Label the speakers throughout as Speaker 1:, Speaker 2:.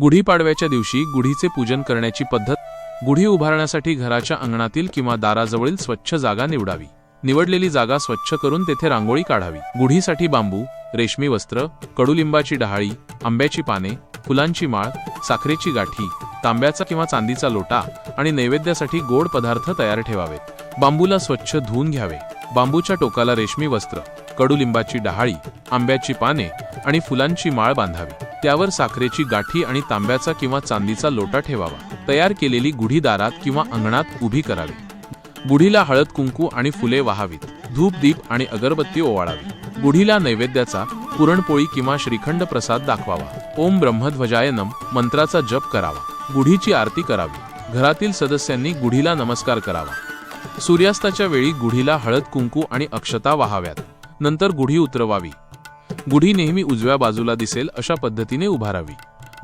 Speaker 1: गुढीपाडव्याच्या दिवशी गुढीचे पूजन करण्याची पद्धत गुढी उभारण्यासाठी घराच्या अंगणातील किंवा दाराजवळील स्वच्छ जागा निवडावी. निवडलेली जागा स्वच्छ करून तेथे रांगोळी काढावी. गुढीसाठी बांबू रेशमी वस्त्र कडुलिंबाची डहाळी आंब्याची पाने फुलांची माळ साखरेची गाठी तांब्याचा किंवा चांदीचा लोटा आणि नैवेद्यासाठी गोड पदार्थ तयार ठेवावेत. बांबूला स्वच्छ धुवून घ्यावे. बांबूच्या टोकाला रेशमी वस्त्र कडुलिंबाची डहाळी आंब्याची पाने आणि फुलांची माळ बांधावी. त्यावर साखरेची गाठी आणि तांब्याचा किंवा चांदीचा लोटा ठेवावा. तयार केलेली गुढी दारात किंवा अंगणात उभी करावी. गुढीला हळद कुंकू आणि फुले वाहावीत. धूप दीप आणि अगरबत्ती ओवाळावी. गुढीला नैवेद्याचा पुरणपोळी किंवा श्रीखंड प्रसाद दाखवावा. ओम ब्रह्मध्वजाय नम मंत्राचा जप करावा. गुढीची आरती करावी. घरातील सदस्यांनी गुढीला नमस्कार करावा. सूर्यास्ताच्या वेळी गुढीला हळद कुंकू आणि अक्षता वाहाव्यात. नंतर गुढी उतरवावी. गुढी नेहमी उजव्या बाजूला दिसेल अशा पद्धतीने उभारावी.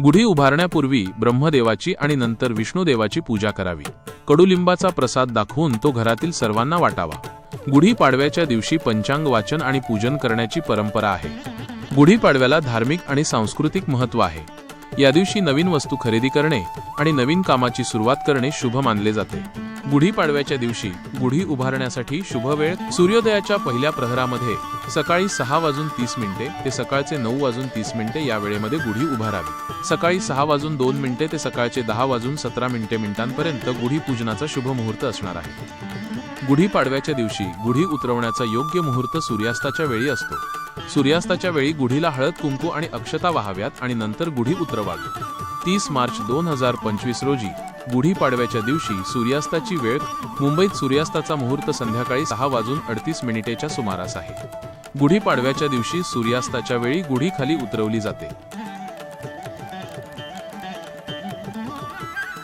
Speaker 1: गुढी उभारण्यापूर्वी ब्रह्मदेवाची आणि नंतर विष्णुदेवाची पूजा करावी. कडुलिंबाचा प्रसाद दाखवून तो घरातील सर्वांना वाटावा. गुढी पाडव्याच्या दिवशी पंचांग वाचन आणि पूजन करण्याची परंपरा आहे. गुढी पाडव्याला धार्मिक आणि सांस्कृतिक महत्त्व आहे. या दिवशी नवीन वस्तू खरेदी करणे आणि नवीन कामाची सुरुवात करणे शुभ मानले जाते. गुढी पाडव्याच्या दिवशी गुढी उभारण्यासाठी शुभ वेळ सूर्योदयाच्या पहिल्या प्रहरामध्ये सकाळी सहा वाजून तीस मिनिटे ते सकाळचे नऊ वाजून तीस मिनिटे या वेळेमध्ये गुढी उभारावी. सकाळी सहा वाजून दोन मिनिटे ते सकाळचे दहा वाजून सतरा मिनिटे मिनिटांपर्यंत गुढी पूजनाचा शुभ मुहूर्त असणार आहे. गुढी पाडव्याच्या दिवशी गुढी उतरवण्याचा योग्य मुहूर्त सूर्यास्ताच्या वेळी असतो. सूर्यास्ताच्या वेळी गुढीला हळद कुंकू आणि अक्षता वाहाव्यात आणि नंतर गुढी उतरवावी. तीस मार्च दोन हजार पंचवीस रोजी गुढी पाडव्याच्या दिवशी सूर्यास्ताची वेळ मुंबईत सूर्यास्ताचा मुहूर्त संध्याकाळी सहा वाजून अडतीस मिनिटेच्या सुमारास आहे. गुढी पाडव्याच्या दिवशी सूर्यास्ताच्या वेळी गुढी खाली उतरवली जाते.